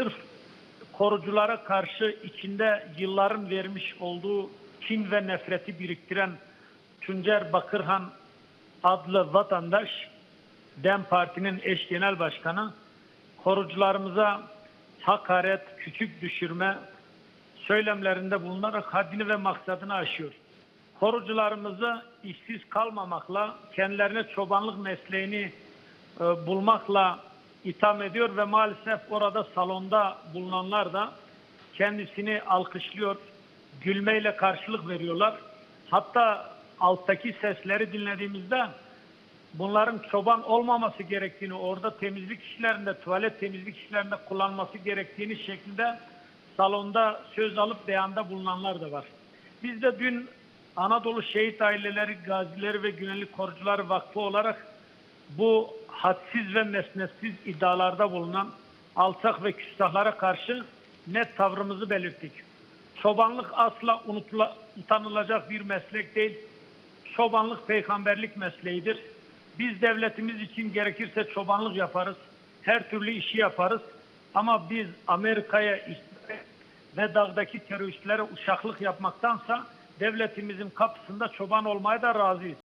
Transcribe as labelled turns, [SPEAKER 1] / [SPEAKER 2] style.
[SPEAKER 1] sırf koruculara karşı içinde yılların vermiş olduğu kin ve nefreti biriktiren Tuncer Bakırhan adlı vatandaş DEM Parti'nin eş genel başkanı korucularımıza hakaret, küçük düşürme söylemlerinde bulunarak haddini ve maksadını aşıyor. Korucularımızı işsiz kalmamakla, kendilerine çobanlık mesleğini e, bulmakla itham ediyor ve maalesef orada salonda bulunanlar da kendisini alkışlıyor, gülmeyle karşılık veriyorlar. Hatta alttaki sesleri dinlediğimizde bunların çoban olmaması gerektiğini, orada temizlik işlerinde, tuvalet temizlik işlerinde kullanması gerektiğini şeklinde salonda söz alıp beyanda bulunanlar da var. Biz de dün Anadolu Şehit Aileleri, Gazileri ve Güneylik Korucuları Vakfı olarak bu hadsiz ve mesnetsiz iddialarda bulunan alçak ve küstahlara karşı net tavrımızı belirttik. Çobanlık asla unutula, utanılacak bir meslek değil. Çobanlık peygamberlik mesleğidir. Biz devletimiz için gerekirse çobanlık yaparız. Her türlü işi yaparız. Ama biz Amerika'ya ve dağdaki teröristlere uşaklık yapmaktansa devletimizin kapısında çoban olmaya da razıyız.